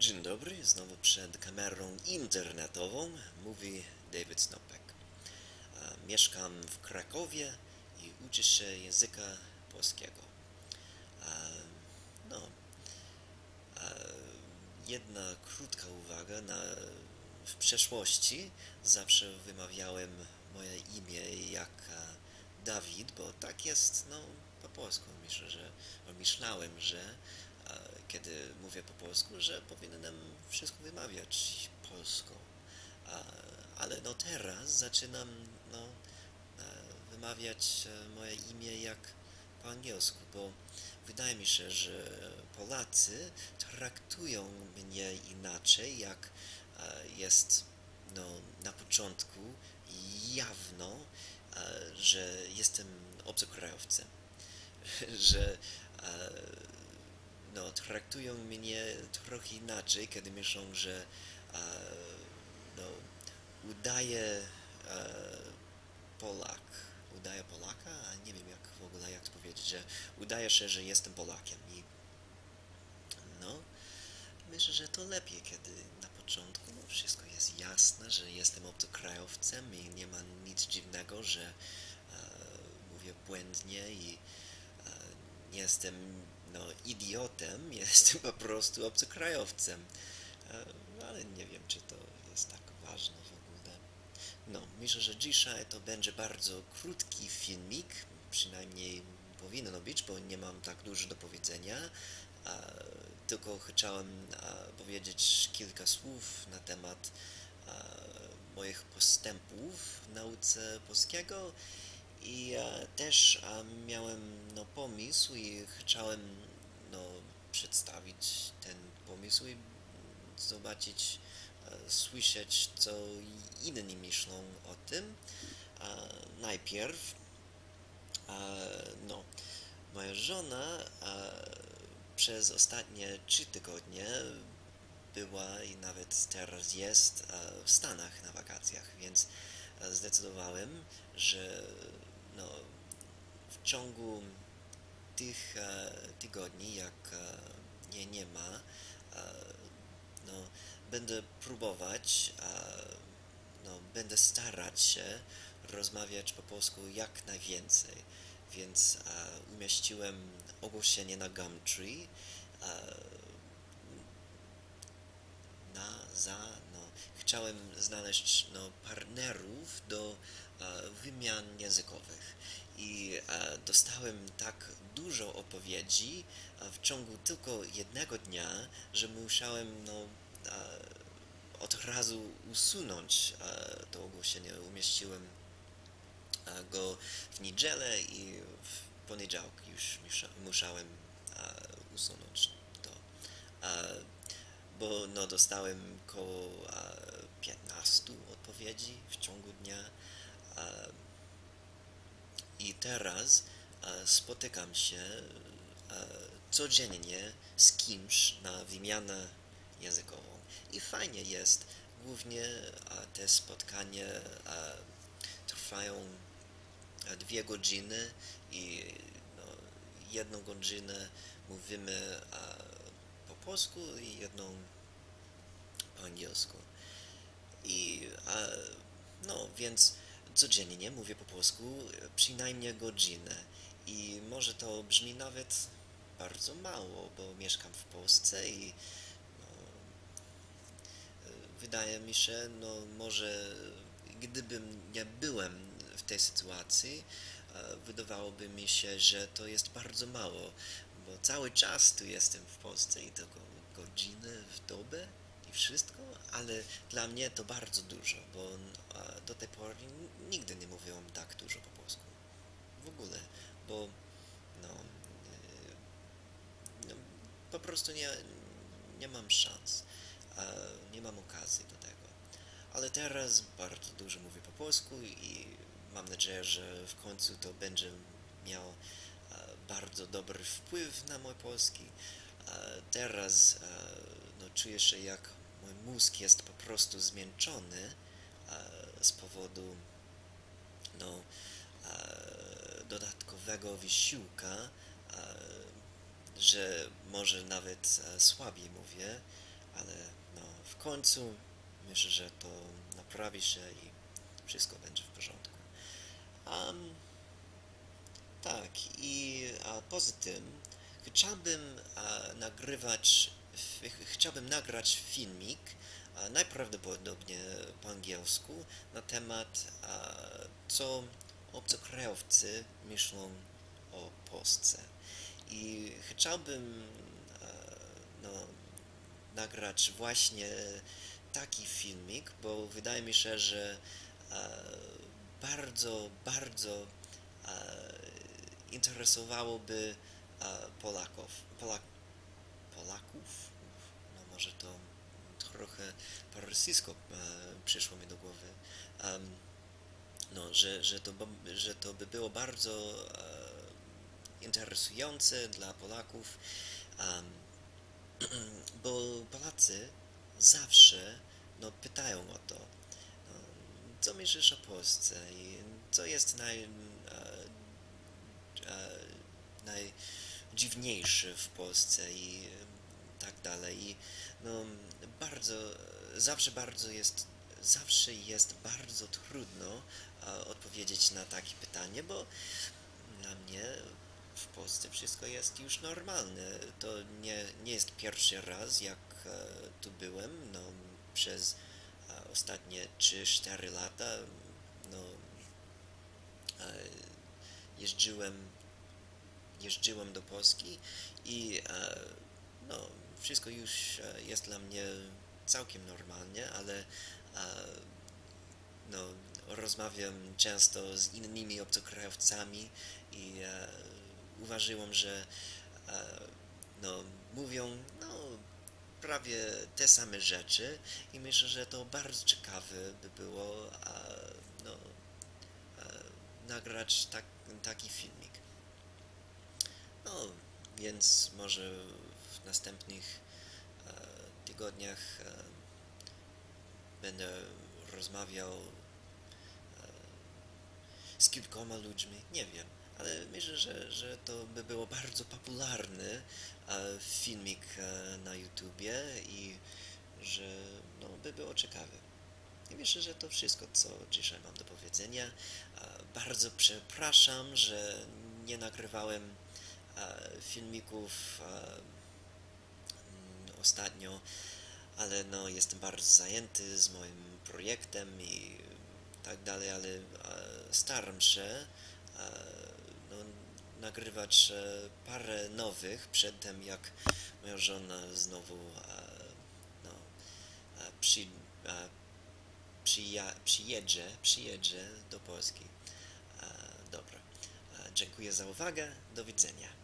Dzień dobry, znowu przed kamerą internetową mówi David Snopek. Mieszkam w Krakowie i uczę się języka polskiego. No, jedna krótka uwaga. Na, w przeszłości zawsze wymawiałem moje imię jak Dawid, bo tak jest no, po polsku. Myślę, że myślałem, że kiedy mówię po polsku, że powinienem wszystko wymawiać polską. E, Ale no teraz zaczynam no, e, wymawiać e, moje imię jak po angielsku, bo wydaje mi się, że Polacy traktują mnie inaczej, jak e, jest no, na początku jawno, że jestem obcokrajowcem, że no, traktują mnie trochę inaczej, kiedy myślą, że e, no, udaję e, Polak, udaję Polaka, nie wiem jak w ogóle jak to powiedzieć, że udaje się, że jestem Polakiem i no, myślę, że to lepiej, kiedy na początku no, wszystko jest jasne, że jestem obcokrajowcem i nie ma nic dziwnego, że e, mówię błędnie i e, nie jestem no, idiotem, jestem po prostu obcokrajowcem. E, ale nie wiem, czy to jest tak ważne w ogóle. No, myślę, że dzisiaj to będzie bardzo krótki filmik, przynajmniej powinno być, bo nie mam tak dużo do powiedzenia. E, tylko chciałem e, powiedzieć kilka słów na temat moich postępów w nauce polskiego i e, też e, miałem no, pomysł i chciałem no, przedstawić ten pomysł i zobaczyć, e, słyszeć, co inni myślą o tym. E, Najpierw, no, moja żona przez ostatnie trzy tygodnie była i nawet teraz jest w Stanach na wakacjach, więc zdecydowałem, że no, w ciągu tych e, tygodni, jak e, nie, ma, e, no, będę próbować, e, no, będę starać się rozmawiać po polsku jak najwięcej, więc umieściłem ogłoszenie na Gumtree na, za, chciałem znaleźć no, partnerów do e, wymian językowych i e, dostałem tak dużo odpowiedzi w ciągu tylko jednego dnia, że musiałem no, e, od razu usunąć to ogłoszenie. Umieściłem go w niedzielę i w poniedziałek już musiałem usunąć to. Bo no, dostałem około e, 15 odpowiedzi w ciągu dnia i teraz e, spotykam się e, codziennie z kimś na wymianę językową i fajnie jest, głównie te spotkania e, trwają dwie godziny i no, jedną godzinę mówimy po polsku i jedną po angielsku. I e, no, więc codziennie mówię po polsku przynajmniej godzinę. I może to brzmi nawet bardzo mało, bo mieszkam w Polsce i no, e, wydaje mi się, no może gdybym nie byłem w tej sytuacji, e, wydawałoby mi się, że to jest bardzo mało, bo cały czas tu jestem w Polsce i tylko godziny w dobę i wszystko, ale dla mnie to bardzo dużo, bo do tej pory nigdy nie mówiłem tak dużo po polsku. W ogóle, bo no, e, no po prostu nie, nie mam szans, nie mam okazji do tego. Ale teraz bardzo dużo mówię po polsku i mam nadzieję, że w końcu to będzie miał e, bardzo dobry wpływ na mój polski. Teraz no, czuję się jak mózg jest po prostu zmęczony e, z powodu no, e, dodatkowego wysiłka, e, że może nawet słabiej mówię, ale no, w końcu myślę, że to naprawi się i wszystko będzie w porządku. Um, tak, i a poza tym chciałbym a, nagrywać, chciałbym nagrać filmik, najprawdopodobniej po angielsku, na temat, co obcokrajowcy myślą o Polsce. I chciałbym no, nagrać właśnie taki filmik, bo wydaje mi się, że bardzo, bardzo interesowałoby Polaków. Polak, Polaków? No może to trochę po rosyjsku przyszło mi do głowy. no, że, że, to, że to by było bardzo interesujące dla Polaków, bo Polacy zawsze no, pytają o to, no, co myślisz o Polsce i co jest naj, najdziwniejsze w Polsce i dalej. I no, bardzo, zawsze bardzo jest, zawsze jest bardzo trudno odpowiedzieć na takie pytanie, bo dla mnie w Polsce wszystko jest już normalne. To nie, nie jest pierwszy raz, jak e, tu byłem. No, przez e, ostatnie 3-4 lata no, e, jeździłem, jeździłem do Polski i no, wszystko już jest dla mnie całkiem normalnie, ale no, rozmawiam często z innymi obcokrajowcami i uważałem, że e, no, mówią no, prawie te same rzeczy i myślę, że to bardzo ciekawe by było no, nagrać tak, taki filmik. No, więc może w następnych e, tygodniach e, będę rozmawiał z kilkoma ludźmi, nie wiem ale myślę, że, że to by było bardzo popularny filmik e, na YouTubie i że no, by było ciekawe. I myślę, że to wszystko, co dzisiaj mam do powiedzenia. Bardzo przepraszam, że nie nagrywałem filmików ostatnio, ale no, jestem bardzo zajęty z moim projektem i tak dalej, ale staram się nagrywać e, parę nowych przed tym, jak moja żona znowu no, przy, przyja, przyjedzie, przyjedzie do Polski. Dobra. Dziękuję za uwagę. Do widzenia.